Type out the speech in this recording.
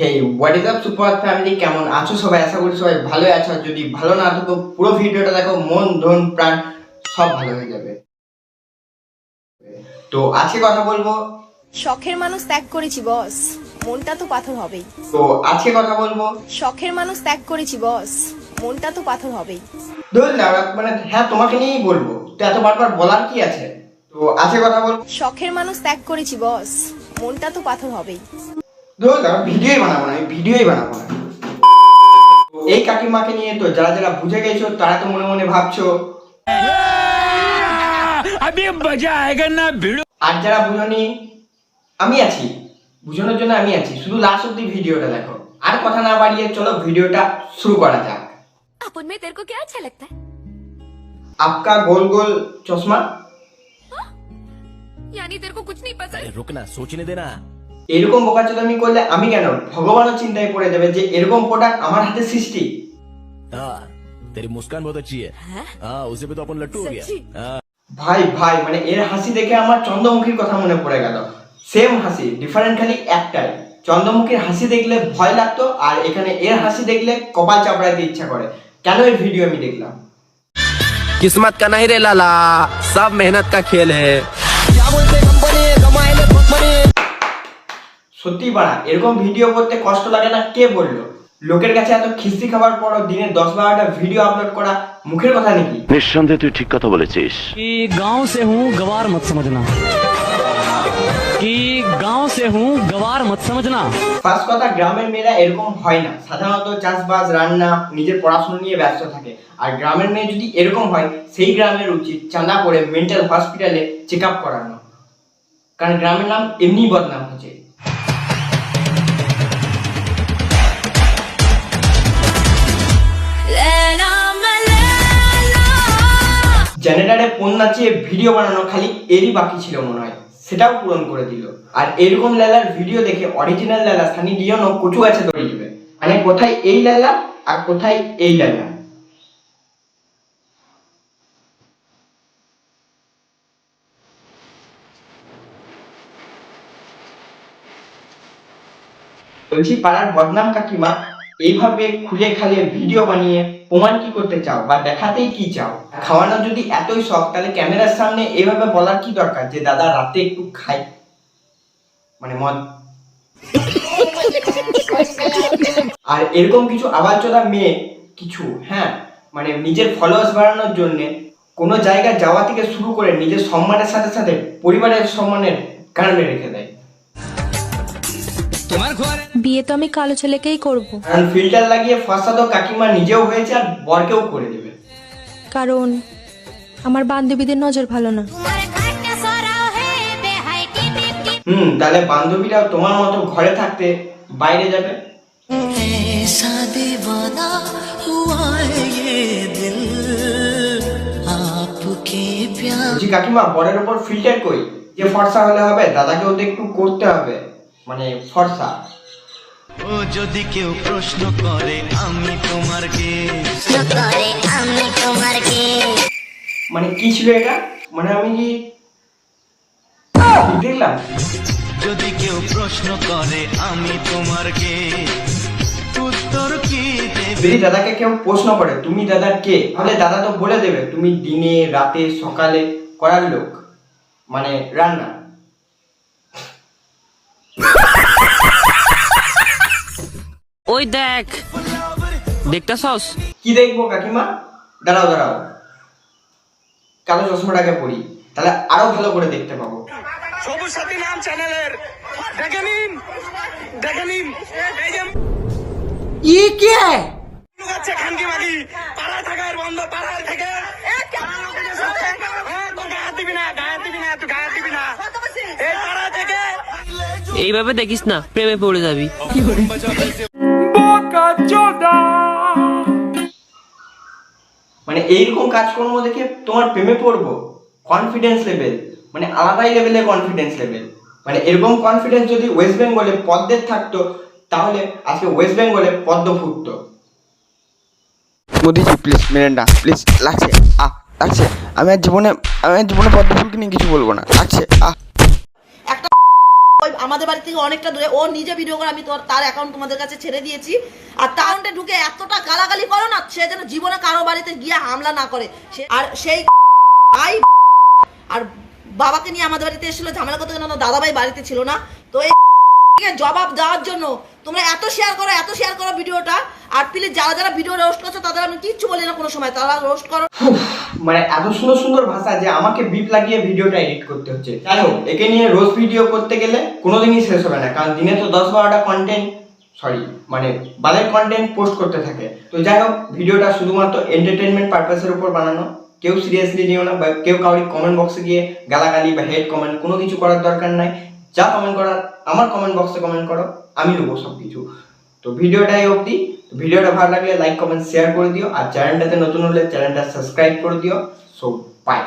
Hey what is up super family কেমন আছো সবাই? আশা করি সবাই ভালো আছো। যদি ভালো না থাকো পুরো ভিডিওটা দেখো মন ধন প্রাণ সব ভালো হয়ে যাবে। তো আজকে কথা বলব শখের মানুষ ত্যাগ করেছি বস। মনটা তো পাথর হবেই। তো আজকে কথা বলব শখের মানুষ ত্যাগ করেছি বস। মনটা তো পাথর হবেই। ধরুন না মানে হ্যাঁ তোমাকে নিয়েই বলব। তো এত বারবার বলার কি আছে? তো আজকে কথা বলব শখের মানুষ ত্যাগ করেছি বস। মনটা তো পাথর হবেই। ধরুন না ভিডিওই বানাবো না আমি ভিডিওই বানাবো না তো এই কাকিমাকে নিয়ে তো যারা যারা বুঝে গেছো তারা তো মনে মনে ভাবছো अभी मजा आएगा ना भिड़ो আর যারা বুঝনি আমি আছি বুঝানোর জন্য আমি আছি শুধু লাস্ট অব্দি ভিডিওটা দেখো আর কথা না বাড়িয়ে চলো ভিডিওটা শুরু করা যাক अब उनमें तेरे को क्या अच्छा लगता है আপকা গোল গোল চশমা यानी तेरे को कुछ नहीं पसंद रुकना सोचने देना এরকম বোকাচোদামি করলে আমি কেন ভগবানও চিন্তায় পড়ে যাবে যে এরকম প্রোডাক্ট আমার হাতে সৃষ্টি हाँ तेरी मुस्कान बहुत अच्छी है हाँ उसे भी तो अपन लट्टू हो गया सच्ची? हाँ ভাই ভাই মানে এর হাসি দেখে আমার চন্দ্রমুখীর কথা মনে পড়ে গেল সেম হাসি ডিফারেন্ট খালি একটাই চন্দ্রমুখীর হাসি দেখলে ভয় লাগতো আর এখানে এর হাসি দেখলে কপাল চাপড়াইতে ইচ্ছা করে কেন এই ভিডিও আমি দেখলাম किस्मत का नहीं रे लाला सब मेहनत का खेल है সত্যি বাড়া এরকম ভিডিও করতে কষ্ট লাগে না কে বলল? লোকের কাছে এত খিস্তি খাবার পরও দিনে দশ বারোটা ভিডিও আপলোড করা মুখের কথা নাকি? নিঃসন্দেহে তুই ঠিক কথা বলেছিস। কি গাঁও সে হুঁ গবার মত সমঝনা। কি গাঁও সে হুঁ গবার মত সমঝনা। ফার্স্ট কথা গ্রামের মেয়েরা এরকম হয় না। সাধারণত চাষবাস রান্না নিজের পড়াশোনা নিয়ে ব্যস্ত থাকে। আর গ্রামের মেয়ে যদি এরকম হয় সেই গ্রামের উচিত চাঁদা করে মেন্টাল হসপিটালে চেক আপ করানো। কারণ গ্রামের নাম এমনি বদনাম। ফোন নাচিয়ে ভিডিও বানানো খালি এরই বাকি ছিল মনে হয়। সেটাও পূরণ করে দিল। আর এরকম লেলার ভিডিও দেখে অরিজিনাল লেলা সানি লিওনও কচু গাছে ধরে যাবে মানে কোথায় এই লেলা আর কোথায় এই লেলা। বলছি পাড়ার বদনাম কাকিমা, এইভাবে খুলে খালে ভিডিও বানিয়ে প্রমাণ কি করতে চাও বা দেখাতেই কি চাও? খাওয়ানো যদি এতই শখ তাহলে ক্যামেরার সামনে এইভাবে বলার কি দরকার যে দাদা রাতে একটু খাই? মানে মদ। আর এরকম কিছু আবার চোদা মেয়ে কিছু হ্যাঁ মানে নিজের ফলোয়ার্স বাড়ানোর জন্য কোনো জায়গায় যাওয়া থেকে শুরু করে নিজের সম্মানের সাথে সাথে পরিবারের সম্মানের কারণে রেখে দেয় বিয়ে তো আমি কালো ছেলেকেই করব। কারণ ফিল্টার লাগিয়ে ফসা তো কাকিমা নিজেও হয়েছে আর বরকেও করে দেবে। কারণ আমার বান্ধবীদের নজর ভালো না। হুম তাহলে বান্ধবীরাও তোমার মতো ঘরে থাকতে বাইরে যাবে? কাকিমা বরের ওপর ফিল্টার কই যে ফর্সা হলে হবে দাদাকেও তো একটু করতে হবে। মানে ফর্সা। ও যদি কেউ প্রশ্ন করে আমি তোমার কে মানে কি ছিল এটা? মানে আমি কি দেখলাম? যদি কেউ প্রশ্ন করে আমি তোমার কে উত্তর কি দেবে? যদি দাদাকে কেউ প্রশ্ন করে তুমি দাদার কে? তাহলে দাদা তো বলে দেবে তুমি দিনে রাতে সকালে করার লোক মানে রান্না। ওই দেখ। দেখতেছস? কি দেখব কাকিমা? দাঁড়াও দাঁড়াও। কালো চশমাটাকে পড়ি তাহলে আরও ভালো করে দেখতে পাবো। সবুজ সাথী নাম চ্যানেলের। দেখে নিন দেখে নিন। এই যে ই কে? আছে খানকি মাগি। পাড়ায় থাকার বন্ধ হ্যাঁ, পাড়ায় থেকে। এইভাবে দেখিস না প্রেমে পড়ে যাবি। মানে এইরকম কাজকর্ম দেখে তোমার প্রেমে পড়ব কনফিডেন্স লেভেল মানে আলাদাই লেভেলের কনফিডেন্স লেভেল মানে এরকম কনফিডেন্স যদি ওয়েস্ট বেঙ্গলে পদ্মের থাকতো, তাহলে আজকে ওয়েস্ট বেঙ্গলে পদ্ম ফুটতো। মোদিজি প্লিজ মিরেন্ডা প্লিজ লাগছে। আহ, লাগছে। আমি আর জীবনে, আমি আর জীবনে পদ্ম ফুলকে নিয়ে কিছু বলব না। লাগছে। আহ। ওই আমাদের বাড়ি থেকে অনেকটা দূরে। ও নিজে ভিডিও করে, আমি তোর তার অ্যাকাউন্ট তোমাদের কাছে ছেড়ে দিয়েছি। আর তাউন্টে ঢুকে এতটা গালাগালি করো না, সে যেন জীবনে কারও বাড়িতে গিয়ে হামলা না করে। আর সেই আই আর বাবাকে নিয়ে আমাদের বাড়িতে এসেছিল, ঝামেলা করতে কেন দাদা ভাই বাড়িতে ছিল না। তো এই জবাব দেওয়ার জন্য তোমরা এত শেয়ার করো, এত শেয়ার করো ভিডিওটা, আর প্লিজ যারা যারা ভিডিও রোস্ট করছ, তাদের আমি কিচ্ছু বলি না কোনো সময়, তারা রোস্ট করো। মানে এত সুন্দর সুন্দর ভাষা যে আমাকে বিপ লাগিয়ে ভিডিওটা এডিট করতে হচ্ছে। যাই হোক একে নিয়ে রোজ ভিডিও করতে গেলে কোনোদিনই শেষ হবে না, কারণ দিনে তো দশ বারোটা কন্টেন্ট সরি মানে বালের কন্টেন্ট পোস্ট করতে থাকে। তো যাই হোক ভিডিওটা শুধুমাত্র এন্টারটেনমেন্ট পারপাসের উপর বানানো। কেউ সিরিয়াসলি নিও না বা কেউ কাউরি কমেন্ট বক্সে গিয়ে গালাগালি বা হেড কমেন্ট কোনো কিছু করার দরকার নাই। যা কমেন্ট করার, আমার কমেন্ট বক্সে কমেন্ট করো, আমি নেব সব কিছু তো ভিডিওটাই অবধি ভিডিওটা ভালো লাগলে লাইক কমেন্ট শেয়ার করে দিও। আর চ্যানেলটাতে নতুন হলে চ্যানেলটা সাবস্ক্রাইব করে দিও। So by